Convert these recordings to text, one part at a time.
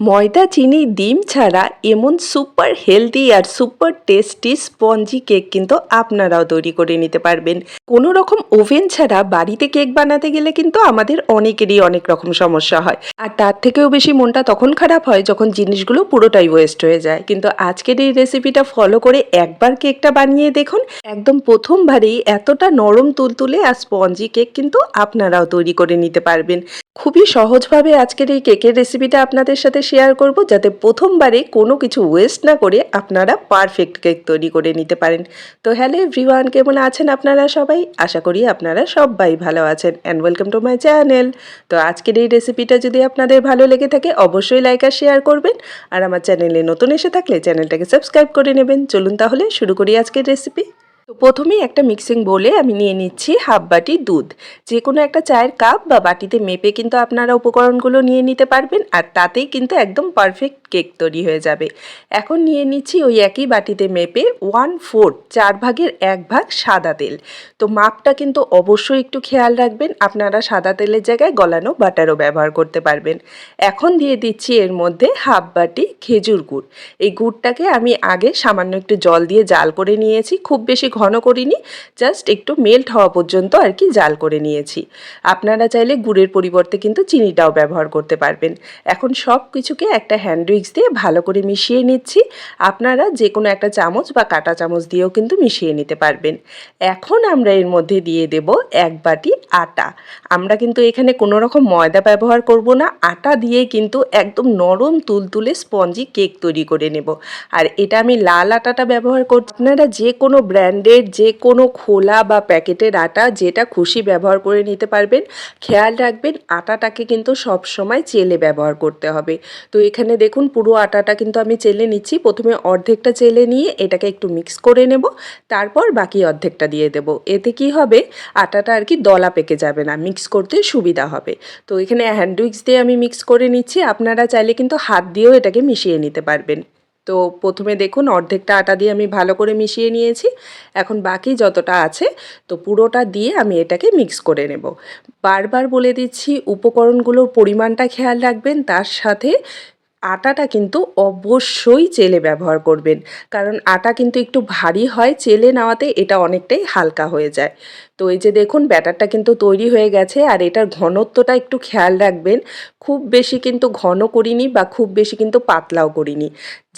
ময়দা, চিনি, ডিম ছাড়া এমন সুপার হেলদি আর সুপার টেস্টি স্পঞ্জি কেক কিন্তু আপনারাও তৈরি করে নিতে পারবেন। কোনো রকম ওভেন ছাড়া বাড়িতে কেক বানাতে গেলে কিন্তু আমাদের অনেকেরই অনেক রকম সমস্যা হয়। আর তার থেকেও বেশি মনটা তখন খারাপ হয় যখন জিনিসগুলো পুরোটাই ওয়েস্ট হয়ে যায়। কিন্তু আজকের এই রেসিপিটা ফলো করে একবার কেকটা বানিয়ে দেখুন। একদম প্রথমবারেই এতটা নরম, তুলতুলে আর স্পঞ্জি কেক কিন্তু আপনারাও তৈরি করে নিতে পারবেন। খুবই সহজভাবে আজকের এই কেকের রেসিপিটা আপনাদের সাথে শেয়ার করব, যাতে প্রথমবারে কোনো কিছু ওয়েস্ট না করে আপনারা পারফেক্ট কেক তৈরি করে নিতে পারেন। তো হ্যালো এভরিওয়ান কেমন আছেন আপনারা সবাই? আশা করি আপনারা সবাই ভালো আছেন and welcome to my channel তো আজকের এই রেসিপিটা যদি আপনাদের ভালো লেগে থাকে, অবশ্যই লাইক আর শেয়ার করবেন। আর আমার চ্যানেলে নতুন এসে থাকলে চ্যানেলটাকে সাবস্ক্রাইব করে নেবেন। চলুন তাহলে শুরু করি আজকের রেসিপি তো প্রথমেই একটা মিক্সিং বোলে আমি নিয়ে নিচ্ছি হাফ বাটি দুধ। যে কোনো একটা চায়ের কাপ বা বাটিতে মেপে কিন্তু আপনারা উপকরণগুলো নিয়ে নিতে পারবেন আর তাতেই কিন্তু একদম পারফেক্ট কেক তৈরি হয়ে যাবে। এখন নিয়ে নিচ্ছি ওই একই বাটিতে মেপে ওয়ান ফোর্থ চার ভাগের এক ভাগ সাদা তেল। তো মাপটা কিন্তু অবশ্যই একটু খেয়াল রাখবেন, আপনারা সাদা তেলের জায়গায় গলানো বাটারও ব্যবহার করতে পারবেন। এখন দিয়ে দিচ্ছি এর মধ্যে হাফ বাটি খেজুর গুড়। এই গুড়টাকে আমি আগে সামান্য একটু জল দিয়ে জাল করে নিয়েছি, খুব বেশি ঘন করিনি জাস্ট একটু মেল্ট হওয়া পর্যন্ত আর কি জাল করে নিয়েছি। আপনারা চাইলে গুড়ের পরিবর্তে কিন্তু চিনিটাও ব্যবহার করতে পারবেন। এখন সব কিছুকে একটা হ্যান্ড দিয়ে ভালো করে মিশিয়ে নিচ্ছি। আপনারা যে কোনো একটা চামচ বা কাঁটা চামচ দিয়েও কিন্তু মিশিয়ে নিতে পারবেন। এখন আমরা এর মধ্যে দিয়ে দেব এক বাটি আটা। আমরা কিন্তু এখানে কোনো রকম ময়দা ব্যবহার করব না। আটা দিয়ে কিন্তু একদম নরম তুলতুলে স্পঞ্জি কেক তৈরি করে নেব। আর এটা আমি লাল আটাটা ব্যবহার করছি আপনারা যে কোনো ব্র্যান্ডের যে কোনো খোলা বা প্যাকেটের আটা যেটা খুশি ব্যবহার করে নিতে পারবেন। খেয়াল রাখবেন, আটাটাকে কিন্তু সব সময় চেলে ব্যবহার করতে হবে। তো এখানে দেখুন, পুরো আটাটা কিন্তু আমি চেলে নিচ্ছি। প্রথমে অর্ধেকটা চেলে নিয়ে এটাকে একটু মিক্স করে নেব। তারপর বাকি অর্ধেকটা দিয়ে দেব। এতে কি হবে? আটাটা আর কি দলা পেকে যাবে না, মিক্স করতে সুবিধা হবে। তো এখানে হ্যান্ড উইক্স দিয়ে আমি মিক্স করে নিচ্ছি। আপনারা চাইলে কিন্তু হাত দিয়েও এটাকে মিশিয়ে নিতে পারবেন। তো প্রথমে দেখুন অর্ধেকটা আটা দিয়ে আমি ভালো করে মিশিয়ে নিয়েছি। এখন বাকি যতটা আছে, তো পুরোটা দিয়ে আমি এটাকে মিক্স করে নেব। বারবার বলে দিচ্ছি, উপকরণগুলোর পরিমাণটা খেয়াল রাখবেন, তার সাথে আটাটা কিন্তু অবশ্যই চেলে ব্যবহার করবেন। কারণ আটা কিন্তু একটু ভারী হয়, চেলে নেওয়াতে এটা অনেকটাই হালকা হয়ে যায়। তো এই যে দেখুন, ব্যাটারটা কিন্তু তৈরি হয়ে গেছে আর এটার ঘনত্বটা একটু খেয়াল রাখবেন। খুব বেশি কিন্তু ঘন করিনি বা খুব বেশি কিন্তু পাতলাও করিনি।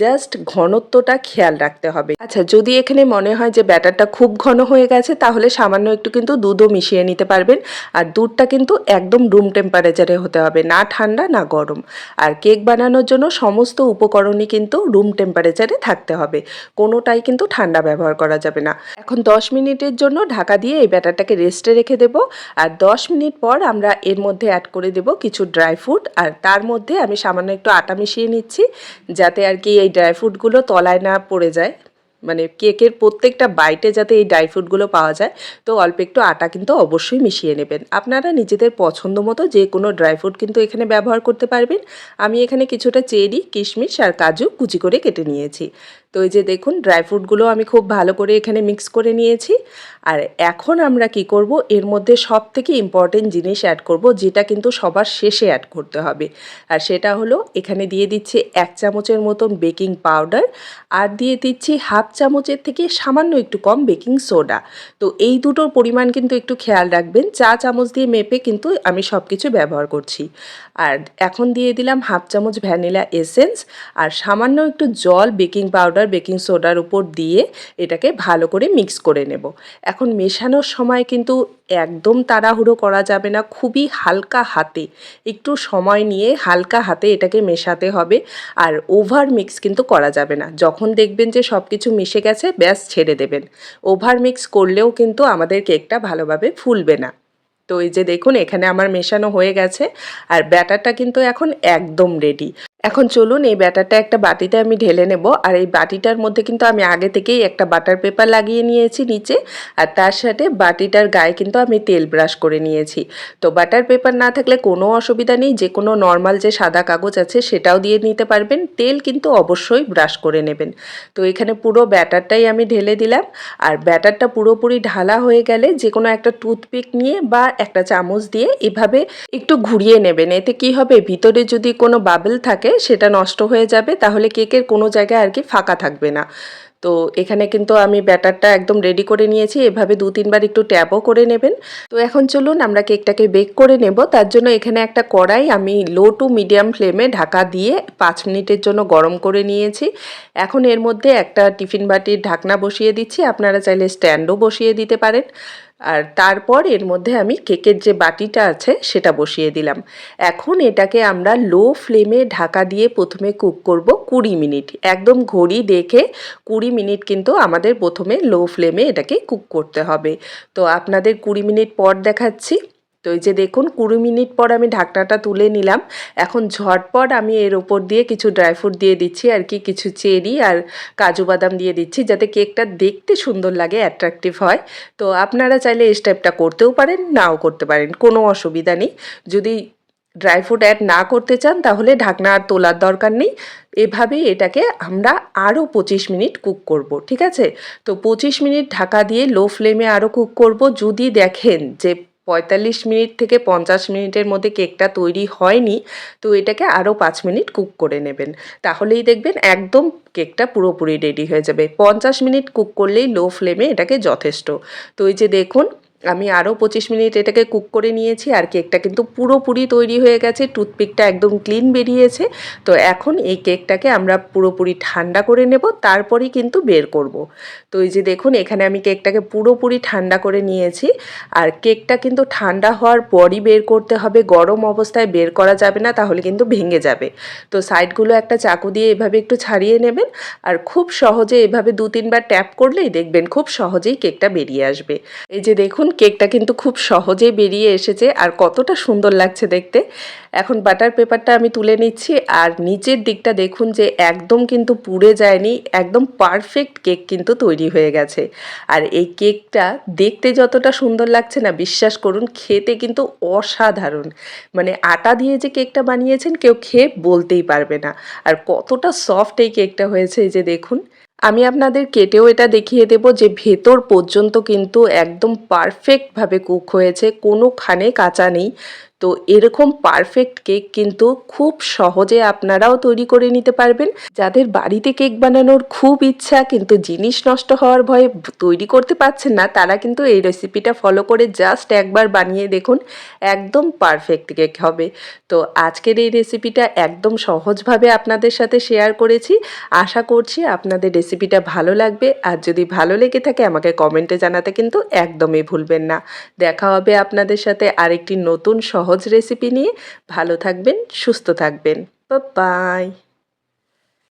জাস্ট ঘনত্বটা খেয়াল রাখতে হবে। আচ্ছা যদি এখানে মনে হয় যে ব্যাটারটা খুব ঘন হয়ে গেছে, তাহলে সামান্য একটু কিন্তু দুধও মিশিয়ে নিতে পারবেন আর দুধটা কিন্তু একদম রুম টেম্পারেচারে হতে হবে, না ঠান্ডা, না গরম। আর কেক বানানোর জন্য সমস্ত উপকরণই কিন্তু রুম টেম্পারেচারে থাকতে হবে, কোনোটাই কিন্তু ঠান্ডা ব্যবহার করা যাবে না। এখন দশ মিনিটের জন্য ঢাকা দিয়ে এই ব্যাটারটাকে রেস্টে রেখে দেব আর দশ মিনিট পর আমরা এর মধ্যে অ্যাড করে দেব কিছু ড্রাই ফ্রুট আর তার মধ্যে আমি সামান্য একটু আটা মিশিয়ে নিচ্ছি যাতে আর কি এই ড্রাই ফ্রুটগুলো তলায় না পড়ে যায়। মানে কেকের প্রত্যেকটা বাইটে যাতে এই ড্রাই ফ্রুটগুলো পাওয়া যায়। তো অল্প একটু আটা কিন্তু অবশ্যই মিশিয়ে নেবেন। আপনারা নিজেদের পছন্দ মতো যে কোনো ড্রাই ফ্রুট কিন্তু এখানে ব্যবহার করতে পারবেন। আমি এখানে কিছুটা চেরি, কিশমিশ আর কাজু কুচি করে কেটে নিয়েছি। তো এই যে দেখুন ড্রাই ফ্রুটগুলো আমি খুব ভালো করে এখানে মিক্স করে নিয়েছি। আর এখন আমরা কি করব? এর মধ্যে সব থেকে ইম্পর্টেন্ট জিনিস অ্যাড করব, যেটা কিন্তু সবার শেষে অ্যাড করতে হবে। আর সেটা হলো, এখানে দিয়ে দিচ্ছি এক চামচের মতন বেকিং পাউডার আর দিয়ে দিচ্ছি হাফ চামচের থেকে সামান্য একটু কম বেকিং সোডা তো এই দুটোর পরিমাণ কিন্তু একটু খেয়াল রাখবেন, চা চামচ দিয়ে মেপে কিন্তু আমি সব কিছু ব্যবহার করছি। আর এখন দিয়ে দিলাম হাফ চামচ ভ্যানিলা এসেন্স আর সামান্য একটু জল বেকিং পাউডার বেকিং সোডার উপর দিয়ে এটাকে ভালো করে মিক্স করে নেব। এখন মেশানোর সময় কিন্তু একদম তাড়াহুড়ো করা যাবে না, খুবই হালকা হাতে। একটু সময় নিয়ে হালকা হাতে এটাকে মেশাতে হবে আর ওভার মিক্স কিন্তু করা যাবে না। যখন দেখবেন যে সব কিছু মিশে গেছে, ব্যাস ছেড়ে দেবেন। ওভার মিক্স করলেও কিন্তু আমাদের কেকটা ভালোভাবে ফুলবে না। তো এই যে দেখুন, এখানে আমার মেশানো হয়ে গেছে আর ব্যাটারটা কিন্তু এখন একদম রেডি এখন চলুন এই ব্যাটারটা একটা বাটিতে আমি ঢেলে নেব, আর এই বাটিটার মধ্যে কিন্তু আমি আগে থেকেই একটা বাটার পেপার লাগিয়ে নিয়েছি নিচে, আর তার সাথে বাটিটার গায়ে কিন্তু আমি তেল ব্রাশ করে নিয়েছি। তো বাটার পেপার না থাকলে কোনো অসুবিধা নেই, যে কোনো নর্মাল যে সাদা কাগজ আছে সেটাও দিয়ে নিতে পারবেন, তেল কিন্তু অবশ্যই ব্রাশ করে নেবেন। তো এখানে পুরো ব্যাটারটাই আমি ঢেলে দিলাম, আর ব্যাটারটা পুরোপুরি ঢালা হয়ে গেলে যে কোনো একটা টুথপিক নিয়ে বা একটা চামচ দিয়ে এভাবে একটু ঘুরিয়ে নেবেন। এতে কি হবে? ভিতরে যদি কোনো বাবেল থাকে থাকে, সেটা নষ্ট হয়ে যাবে, তাহলে কেকের কোনো জায়গায় আর কি ফাঁকা থাকবে না। তো এখানে কিন্তু আমি ব্যাটারটা একদম রেডি করে নিয়েছি, এভাবে দু তিনবার একটু ট্যাপও করে নেবেন। তো এখন চলুন আমরা কেকটাকে বেক করে নেব। তার জন্য এখানে একটা কড়াই আমি লো টু মিডিয়াম ফ্লেমে ঢাকা দিয়ে পাঁচ মিনিটের জন্য গরম করে নিয়েছি। এখন এর মধ্যে একটা টিফিন বাটির ঢাকনা বসিয়ে দিচ্ছি, আপনারা চাইলে স্ট্যান্ডও বসিয়ে দিতে পারেন। আর তারপর এর মধ্যে আমি কেকের যে বাটিটা আছে সেটা বসিয়ে দিলাম। এখন এটাকে আমরা লো ফ্লেমে ঢাকা দিয়ে প্রথমে কুক করব কুড়ি মিনিট। একদম ঘড়ি দেখে কুড়ি মিনিট কিন্তু আমাদের প্রথমে লো ফ্লেমে এটাকে কুক করতে হবে। তো আপনাদের কুড়ি মিনিট পর দেখাচ্ছি। তো এই যে দেখুন, কুড়ি মিনিট পর আমি ঢাকনাটা তুলে নিলাম। এখন ঝটপট আমি এর ওপর দিয়ে কিছু ড্রাই ফ্রুট দিয়ে দিচ্ছি, আর কি কিছু চেরি আর কাজু বাদাম দিয়ে দিচ্ছি, যাতে কেকটা দেখতে সুন্দর লাগে, অ্যাট্রাকটিভ হয়। তো আপনারা চাইলে এই স্টেপটা করতেও পারেন, নাও করতে পারেন, কোনো অসুবিধা নেই। যদি ড্রাই ফ্রুট অ্যাড না করতে চান, তাহলে ঢাকনা আর তোলার দরকার নেই। এভাবেই এটাকে আমরা আরও পঁচিশ মিনিট কুক করব, ঠিক আছে? তো পঁচিশ মিনিট ঢাকা দিয়ে লো ফ্লেমে আরও কুক করব। যদি দেখেন যে পঁয়তাল্লিশ মিনিট থেকে পঞ্চাশ মিনিটের মধ্যে কেকটা তৈরি হয়নি, তো এটাকে আরও পাঁচ মিনিট কুক করে নেবেন। তাহলেই দেখবেন একদম কেকটা পুরোপুরি রেডি হয়ে যাবে। পঞ্চাশ মিনিট কুক করলেই লো ফ্লেমে এটাকে যথেষ্ট। তো এই যে দেখুন আমি আরও পঁচিশ মিনিট এটাকে কুক করে নিয়েছি আর কেকটা কিন্তু পুরোপুরি তৈরি হয়ে গেছে, টুথপিকটা একদম ক্লিন বেরিয়েছে। তো এখন এই কেকটাকে আমরা পুরোপুরি ঠান্ডা করে নেব, তারপরেই কিন্তু বের করব। তো এই যে দেখুন, এখানে আমি কেকটাকে পুরোপুরি ঠান্ডা করে নিয়েছি। আর কেকটা কিন্তু ঠান্ডা হওয়ার পরই বের করতে হবে, গরম অবস্থায় বের করা যাবে না, তাহলে কিন্তু ভেঙে যাবে। তো সাইডগুলো একটা চাকু দিয়ে এভাবে একটু ছাড়িয়ে নেবেন। আর খুব সহজে এভাবে দু তিনবার ট্যাপ করলেই দেখবেন খুব সহজেই কেকটা বেরিয়ে আসবে। এই যে দেখুন কেকটা কিন্তু খুব সহজেই বেরিয়ে এসেছে আর কতটা সুন্দর লাগছে দেখতে। এখন বাটার পেপারটা আমি তুলে নিচ্ছি আর নিচের দিকটা দেখুন যে একদম কিন্তু পুড়ে যায়নি, একদম পারফেক্ট কেক কিন্তু তৈরি হয়ে গেছে। আর এই কেকটা দেখতে যতটা সুন্দর লাগছে না, বিশ্বাস করুন, খেতে কিন্তু অসাধারণ। মানে আটা দিয়ে যে কেকটা বানিয়েছেন, কেউ খেয়ে বলতেই পারবে না। আর কতটা সফট এই কেকটা হয়েছে এই যে দেখুন। আমি আপনাদের কেটেও এটা দেখিয়ে দেব যে ভেতর পর্যন্ত কিন্তু একদম পারফেক্টভাবে কুক হয়েছে কোনোখানে কাঁচা নেই। তো এরকম পারফেক্ট কেক কিন্তু খুব সহজে আপনারাও তৈরি করে নিতে পারবেন। যাদের বাড়িতে কেক বানানোর খুব ইচ্ছা কিন্তু জিনিস নষ্ট হওয়ার ভয়ে তৈরি করতে পারছেন না, তারা কিন্তু এই রেসিপিটা ফলো করে জাস্ট একবার বানিয়ে দেখুন, একদম পারফেক্ট কেক হবে। তো আজকের এই রেসিপিটা একদম সহজভাবে আপনাদের সাথে শেয়ার করেছি। আশা করছি আপনাদের রেসিপিটা ভালো লাগবে। আর যদি ভালো লেগে থাকে আমাকে কমেন্টে জানাতে কিন্তু একদমই ভুলবেন না। দেখা হবে আপনাদের সাথে আরেকটি নতুন সহ সহজ রেসিপি নিয়ে ভালো থাকবেন সুস্থ থাকবেন। বাই